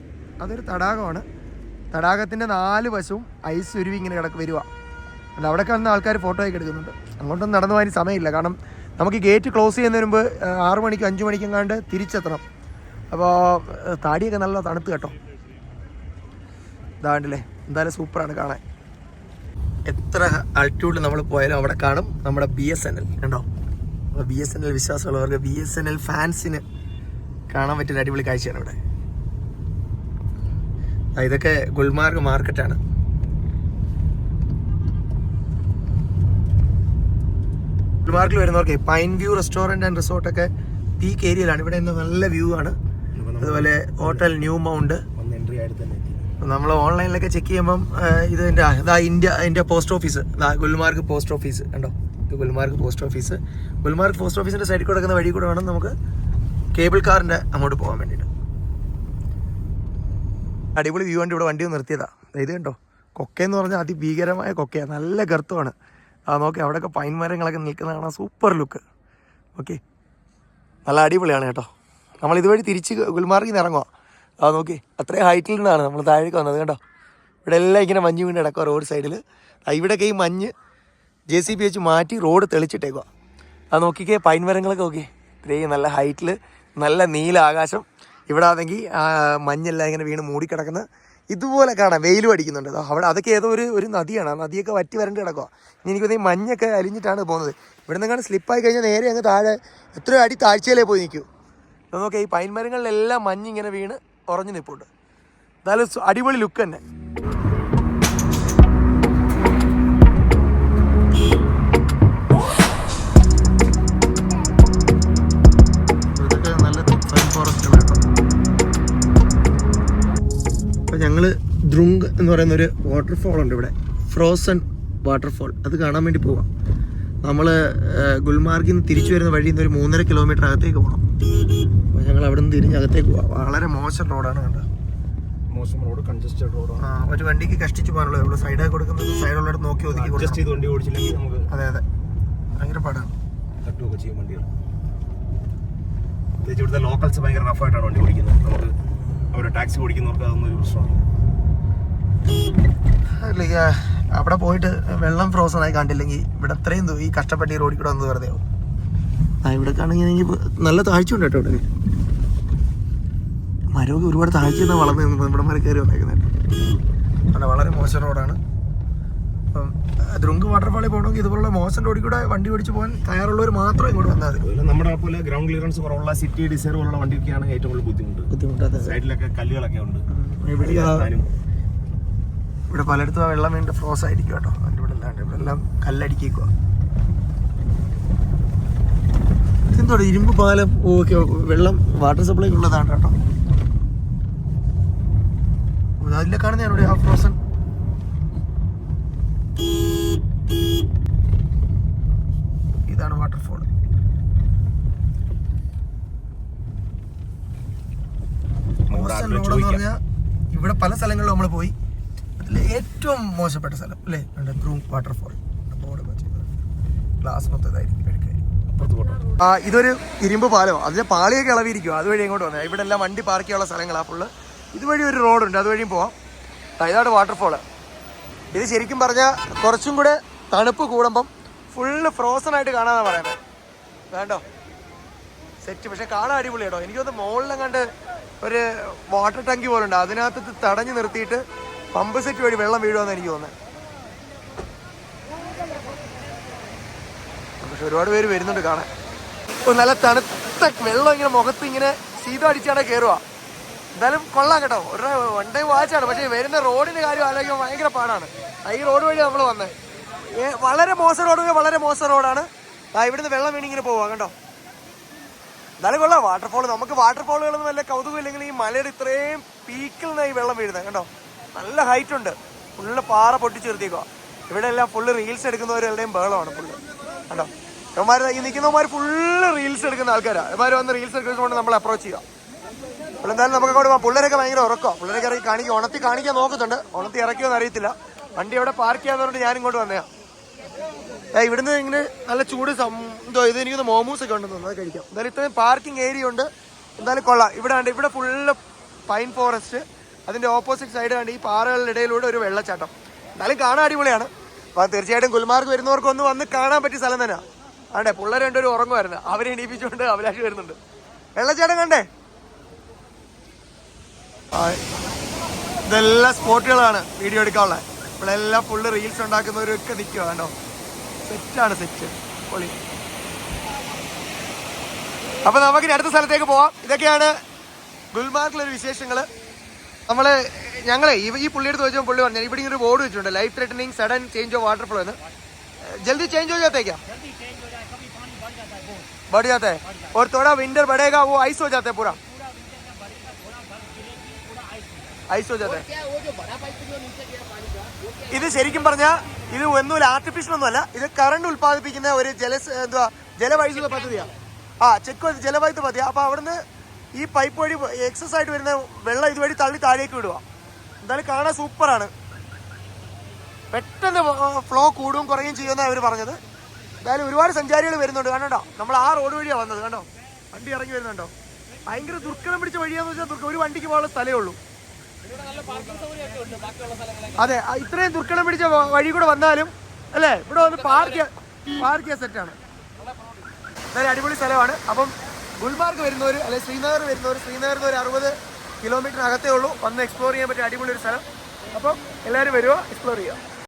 അതൊരു തടാകമാണ്. തടാകത്തിന്റെ നാല് വശവും ഐസ് ഉരുവി ഇങ്ങനെ കിടക്ക് വരിക അല്ല അവിടെ കിടന്ന് ആൾക്കാർ ഫോട്ടോ ഒക്കെ എടുക്കുന്നുണ്ട്. അങ്ങോട്ടൊന്നും നടന്നു പോകാൻ സമയമില്ല. കാരണം നമുക്ക് ഗേറ്റ് ക്ലോസ് ചെയ്യുന്നതിന് മുമ്പ് ആറു മണിക്ക് അഞ്ച് മണിക്കും കണ്ട് തിരിച്ചെത്തണം അപ്പോൾ താടിയൊക്കെ നല്ല തണുത്ത് കേട്ടോ. ഇതാണ്ടല്ലേ എന്തായാലും സൂപ്പറാണ് കാണാൻ. എത്ര ആൾട്ടിറ്റ്യൂഡിൽ നമ്മൾ പോയാലും അവിടെ കാണും നമ്മുടെ ബി എസ് എൻ എൽ കണ്ടോ? ബി എസ് എൻ എൽ വിശ്വാസമുള്ളവർക്ക് ബി എസ് എൻ എൽ ഫാൻസിന് കാണാൻ പറ്റുന്ന അടിപൊളി കാഴ്ചയാണ് ഇവിടെ. ഇതൊക്കെ ഗുൽമാർഗ് മാർക്കറ്റാണ് ഗുൽമാർഗിൽ വരുന്നവർക്ക് പൈൻ വ്യൂ റെസ്റ്റോറന്റ് ആൻഡ് റിസോർട്ടൊക്കെ പീക്ക് ഏരിയയിലാണ് ഇവിടെ നിന്ന് നല്ല വ്യൂ ആണ്. അതുപോലെ ഹോട്ടൽ ന്യൂ മൗണ്ട് നമ്മൾ ഓൺലൈനിലൊക്കെ ചെക്ക് ചെയ്യുമ്പം ഇത് ഇതിന്റെ ഇതാ India India post office Gulmarg post office കണ്ടോ? ഇത് Gulmarg post office Gulmarg post ഓഫീസിന്റെ സൈഡിൽ കൂടെ കിടക്കുന്ന വഴി കൂടെ വേണം നമുക്ക് കേബിൾ കാറിന്റെ അങ്ങോട്ട് പോകാൻ വേണ്ടിയിട്ട്. അടിപൊളി വ്യൂ ഉണ്ട് ഇവിടെ വണ്ടി നിർത്തിയതാ. ഇത് കണ്ടോ? കൊക്കയെന്ന് പറഞ്ഞാൽ അതിഭീകരമായ കൊക്കയാണ് നല്ല ഗർത്തമാണ്. ആ നോക്കി അവിടെയൊക്കെ പൈൻ മരങ്ങളൊക്കെ നിൽക്കുന്ന കാണാൻ സൂപ്പർ ലുക്ക്. ഓക്കെ നല്ല അടിപൊളിയാണ് കേട്ടോ. നമ്മൾ ഇതുവഴി തിരിച്ച് ഗുൽമാർഗിൽ നിന്ന് ഇറങ്ങുക ആ നോക്കി. അത്രയും ഹൈറ്റിൽ നിന്നാണ് നമ്മൾ താഴേക്ക് വന്നത് കേട്ടോ. ഇവിടെ എല്ലാം ഇങ്ങനെ മഞ്ഞ് വീണ് കിടക്കുക റോഡ് സൈഡിൽ ഇവിടെയൊക്കെ ഈ മഞ്ഞ് ജെ സി ബി വെച്ച് മാറ്റി റോഡ് തെളിച്ചിട്ടേക്കുക ആ നോക്കിക്കേ പൈൻ മരങ്ങളൊക്കെ നോക്കി. ഇത്രയും നല്ല ഹൈറ്റിൽ നല്ല നീല ആകാശം. ഇവിടെ ആണെങ്കിൽ മഞ്ഞെല്ലാം ഇങ്ങനെ വീണ് മൂടിക്കിടക്കുന്ന. ഇതുപോലെ കാണാം. വെയിൽ അടിക്കുന്നുണ്ട്. അവിടെ അതൊക്കെ ഏതോ ഒരു ഒരു നദിയാണ്. ആ നദിയൊക്കെ വറ്റി വരണ്ട് കിടക്കുക ഇനി എനിക്ക് ഈ മഞ്ഞൊക്കെ അലിഞ്ഞിട്ടാണ് പോകുന്നത്. ഇവിടെ നിന്ന് സ്ലിപ്പായി കഴിഞ്ഞാൽ നേരെ അങ്ങ് താഴെ എത്രയോ അടി താഴ്ചയിലേ പോയി നിൽക്കൂ. നോക്കിയാൽ ഈ പൈൻ മരങ്ങളിലെല്ലാം മഞ്ഞിങ്ങനെ വീണ് ഉറഞ്ഞു നിൽപ്പുണ്ട് എന്തായാലും അടിപൊളി ലുക്ക് തന്നെ. ഞങ്ങൾ ദ്രുങ് എന്ന് പറയുന്ന ഒരു വാട്ടർഫോൾ ഉണ്ട് ഇവിടെ. ഫ്രോസൺ വാട്ടർഫോൾ അത് കാണാൻ വേണ്ടി പോവാം. നമ്മൾ ഗുൽമാർഗിൽ നിന്ന് തിരിച്ചു വരുന്ന വഴിയിൽ നിന്ന് ഒരു മൂന്നര കിലോമീറ്റർ അകത്തേക്ക് പോകണം അപ്പോൾ ഞങ്ങൾ അവിടെ നിന്ന് തിരിഞ്ഞ് അകത്തേക്ക് പോവാം. വളരെ മോശം റോഡാണ് കണ്ടത് മോശം റോഡ് കൺജസ്റ്റഡ് റോഡാണ് ആ ഒരു വണ്ടിക്ക് കഷ്ടിച്ച് പോകാനുള്ളത്. ഇവിടെ സൈഡായി കൊടുക്കുന്നത് സൈഡുള്ളിടത്ത് നോക്കി ഒതുക്കി അഡ്ജസ്റ്റ് ചെയ്ത് വണ്ടി ഓടിച്ചില്ലെങ്കിൽ നമുക്ക് അതെ അതെ. ഭയങ്കര പാടാണ്. തട്ടുമൊക്കെ ചെയ്യും വണ്ടികൾ. പ്രത്യേകിച്ച് ഇവിടുത്തെ ലോക്കൽസ് ഭയങ്കര റഫായിട്ടാണ് വണ്ടി ഓടിക്കുന്നത്. നമുക്ക് അവിടെ ടാക്സി ഓടിക്കുന്നവർക്ക് അതൊന്നും ഒരു പ്രശ്നമാണ് അല്ലെങ്കിൽ അവിടെ പോയിട്ട് വെള്ളം ഫ്രോസൺ ആയി കണ്ടില്ലെങ്കിൽ ഇവിടെ അത്രയും ഈ കഷ്ടപ്പെട്ട് ഈ റോഡിൽ കൂടെ വന്നത് വെറുതെ ആവും. ആ ഇവിടെ കാണുന്നത് എനിക്ക് നല്ല താഴ്ച ഉണ്ട് കേട്ടോ ഇവിടെ. മരമൊക്കെ ഒരുപാട് താഴ്ച വളർന്നു നമ്മുടെ മരം കയറി വന്നേക്കുന്നുണ്ട് അവിടെ വളരെ മോശം റോഡാണ് അപ്പം ദ്രുങ്ക് വാട്ടർഫാളിൽ പോകണമെങ്കിൽ ഇതുപോലുള്ള മോശം റോഡിൽ കൂടെ വണ്ടി ഓടിച്ച് പോകാൻ തയ്യാറുള്ളവർ മാത്രം ഇങ്ങോട്ട് വന്നാൽ മതി. നമ്മുടെ പോലെ ഗ്രൗണ്ട് ക്ലിയറൻസ് കുറവുള്ള സിറ്റി ഡിസൈർ പോലുള്ള വണ്ടിയൊക്കെയാണ് ഏറ്റവും കൂടുതൽ ബുദ്ധിമുട്ട്. ബുദ്ധിമുട്ട് സൈഡിലൊക്കെ കല്ലുകളൊക്കെ ഉണ്ട്. ഇവിടെ പലയിടത്തും ആ വെള്ളം വീണ്ടും ഫ്രോസ് ആയിരിക്കും കേട്ടോ. അതിന്റെ ഇവിടെ അല്ലാണ്ട് ഇവിടെ എല്ലാം കല്ലടിക്കുക എന്തോ ഇരുമ്പ് പാലം? ഓക്കെ വെള്ളം വാട്ടർ സപ്ലൈക്ക് ഉള്ളതാണ് കേട്ടോ. അതിലെ കാണുന്ന ആ ഫ്രോസൺ ഇതാണ് വാട്ടർഫോൾ നമ്മുടെ മോശം റോഡ് എന്ന് പറഞ്ഞാൽ ഇവിടെ പല സ്ഥലങ്ങളിലും നമ്മൾ പോയി. അതിൽ ഏറ്റവും മോശപ്പെട്ട സ്ഥലം അല്ലേ? ഗ്രൂം വാട്ടർഫോൾ ഗ്ലാസ് മൊത്തം ഇതായിരിക്കും ആ ഇതൊരു ഇരുമ്പ് പാലോ അതിന്റെ പാളിയൊക്കെ ഇളവിയിരിക്കും. അതുവഴി ഇങ്ങോട്ട് വന്നത് ഇവിടെ എല്ലാം വണ്ടി പാർക്ക് ചെയ്യാനുള്ള സ്ഥലങ്ങളാണ് ഫുള്ള് ഇതുവഴി ഒരു റോഡുണ്ട് അതുവഴിയും പോവാം. ഇതാണ് വാട്ടർഫോൾ ഇത് ശരിക്കും പറഞ്ഞാൽ കുറച്ചും കൂടെ തണുപ്പ് കൂടുമ്പം ഫുള്ള് ഫ്രോസൺ ആയിട്ട് കാണാന്നാ പറയുന്നത് വേണ്ടോ? സെറ്റ് പക്ഷെ കാണാൻ അടിപൊളി കേട്ടോ. എനിക്ക് തോന്നുന്നു ഒരു വാട്ടർ ടാങ്കി പോലെ ഉണ്ട് അതിനകത്ത് തടഞ്ഞു നിർത്തിയിട്ട് പമ്പ് സെറ്റ് വഴി വെള്ളം വീഴുമെന്ന് എനിക്ക് തോന്നുന്നത് പക്ഷെ ഒരുപാട് പേര് വരുന്നുണ്ട് കാണാൻ. നല്ല തണുത്ത വെള്ളം ഇങ്ങനെ മുഖത്ത് ഇങ്ങനെ സീതം അടിച്ചാണ് കയറുക എന്തായാലും കൊള്ളാം കേട്ടോ. ഒരു വൺ ടൈം വാച്ചാണ് പക്ഷേ വരുന്ന റോഡിന്റെ കാര്യം ആലോചിക്കാൻ ഭയങ്കര പാടാണ്. ഈ റോഡ് വഴി നമ്മൾ വന്നത് വളരെ മോശം റോഡ് വളരെ മോശം റോഡാണ്. ആ ഇവിടുന്ന് വെള്ളം വീണിങ്ങനെ പോവാ കണ്ടോ? എന്നാലും കൊള്ളാം വാട്ടർഫോൾ നമുക്ക് വാട്ടർഫോളുകളൊന്നും വല്ല കൗതുകം ഇല്ലെങ്കിൽ ഈ മലയുടെ ഇത്രയും പീക്കിൽ നിന്ന് ഈ വെള്ളം വീഴുന്നത് കണ്ടോ? നല്ല ഹൈറ്റ് ഉണ്ട്. ഫുള്ള് പാറ പൊട്ടിച്ചു നിർത്തിക്കുക ഇവിടെ എല്ലാം ഫുള്ള് റീൽസ് എടുക്കുന്നവരെല്ലാം ബഹളമാണ് ഫുള്ള് കണ്ടോ? ഇവന്മാർ ഈ നിൽക്കുന്നവന്മാർ ഫുള്ള് റീൽസ് എടുക്കുന്ന ആൾക്കാരാണ് ഇവന്മാർ വന്ന് റീൽസ് എടുക്കുന്നതുകൊണ്ട് നമ്മൾ അപ്രോച്ച് ചെയ്യുക. അപ്പോൾ എന്തായാലും നമുക്ക് പോകാം പിള്ളേരൊക്കെ ഭയങ്കര ഉറക്കോ പിള്ളേരൊക്കെ ഇറങ്ങി കാണിക്കുക ഉണത്തി കാണിക്കാൻ നോക്കുന്നുണ്ട്. ഉണത്തി ഇറക്കിയോന്ന് അറിയത്തില്ല. വണ്ടി അവിടെ പാർക്ക് ചെയ്യാന്നുകൊണ്ട് ഞാൻ ഇങ്ങോട്ട് വന്നതാണ് ഇവിടുന്ന് ഇങ്ങനെ നല്ല ചൂട് എന്തോ ഇത് എനിക്കൊന്ന് മോമോസ് ഒക്കെ ഉണ്ടെന്ന് തോന്നുന്നു. അത് കഴിക്കാം. എന്തായാലും ഇത്രയും പാർക്കിംഗ് ഏരിയ ഉണ്ട്. എന്തായാലും കൊള്ളാം. ഇവിടെ ഉണ്ട് ഇവിടെ ഫുള്ള് പൈൻ ഫോറസ്റ്റ് അതിന്റെ ഓപ്പോസിറ്റ് സൈഡ് കണ്ട് ഈ പാറകളുടെ ഇടയിലൂടെ ഒരു വെള്ളച്ചാട്ടം. എന്തായാലും കാണാൻ അടിപൊളിയാണ്. അപ്പോൾ തീർച്ചയായിട്ടും ഗുൽമാർഗ് വരുന്നവർക്ക് ഒന്ന് വന്ന് കാണാൻ പറ്റിയ സ്ഥലം തന്നെ. ആണ്ടേ പിള്ളേർ രണ്ടുപേരും ഉറങ്ങുമായിരുന്നു അവരെ എണീപ്പിച്ചുകൊണ്ട് അഭിലാഷ് വരുന്നുണ്ട്. വെള്ളച്ചാട്ടം കണ്ടേ? ഇതെല്ലാം സ്പോട്ടുകളാണ് വീഡിയോ എടുക്കാനുള്ള ഇവിടെ എല്ലാം ഫുള്ള് റീൽസ് ഉണ്ടാക്കുന്നവരൊക്കെ നിൽക്കുക കണ്ടോ? സെറ്റാണ് സെറ്റ് പൊളി അപ്പൊ നമുക്ക് ഇനി അടുത്ത സ്ഥലത്തേക്ക് പോവാം ഇതൊക്കെയാണ് ഗുൽമാർഗിലൊരു വിശേഷങ്ങൾ നമ്മള് ഞങ്ങളെ ഈ ഈ പുള്ളിയുടെ ചോദിച്ചപ്പോൾ പുള്ളി പറഞ്ഞു ഇവിടെ ഇങ്ങനെ ഒരു ബോർഡ് വെച്ചിട്ടുണ്ട് life threatening sudden change of water flow എന്ന് जल्दी चेंज हो जाता है क्या बढ़ जाता है और थोड़ा विंटर बढ़ेगा वो आइस हो जाता है पूरा ഐസ് हो जाता है ഇത് ശരിക്കും പറഞ്ഞാൽ ഇത് ഒന്നുമില്ല ആർട്ടിഫിഷ്യൽ ഒന്നുമല്ല. ഇത് കറണ്ട് ഉൽപ്പാദിപ്പിക്കുന്ന ഒരു ജല എന്തുവാ ജലവൈദ്യുത പദ്ധതിയാണ് ആ ചെക്ക് ജലവൈദ്യുത പദ്ധതി അപ്പൊ അവിടുന്ന് ഈ പൈപ്പ് വഴി എക്സസ് ആയിട്ട് വരുന്ന വെള്ളം ഇതുവഴി തള്ളി താഴേക്ക് വിടുക എന്തായാലും കാണാൻ സൂപ്പറാണ്. പെട്ടെന്ന് ഫ്ലോ കൂടും കുറയും ചെയ്യുമെന്നാണ് അവർ പറഞ്ഞത്. എന്തായാലും ഒരുപാട് സഞ്ചാരികൾ വരുന്നുണ്ട്. കണ്ടോ നമ്മൾ ആ റോഡ് വഴിയാണ് വന്നത്. കണ്ടോ? വണ്ടി ഇറങ്ങി വരുന്നുണ്ടോ? ഭയങ്കര ദുർഘടം പിടിച്ച വഴിയാന്ന് വെച്ചാൽ ഒരു വണ്ടിക്ക് പോകാനുള്ള സ്ഥലമേ ഉള്ളൂ. അതെ ഇത്രയും ദുർഘടം പിടിച്ച വഴി കൂടെ വന്നാലും അല്ലേ? ഇവിടെ വന്ന് പാർക്ക് പാർക്ക് ചെയ്യാൻ സെറ്റാണ് നല്ല അടിപൊളി സ്ഥലമാണ്. അപ്പം ഗുൽമാർഗ് വരുന്നവർ അല്ലെ ശ്രീനഗർ വരുന്നവർ ശ്രീനഗറിൽ നിന്ന് ഒരു അറുപത് കിലോമീറ്റർ അകത്തേ ഉള്ളൂ. വന്ന് എക്സ്പ്ലോർ ചെയ്യാൻ പറ്റിയ അടിപൊളി ഒരു സ്ഥലം. അപ്പം എല്ലാവരും വരുക എക്സ്പ്ലോർ ചെയ്യുക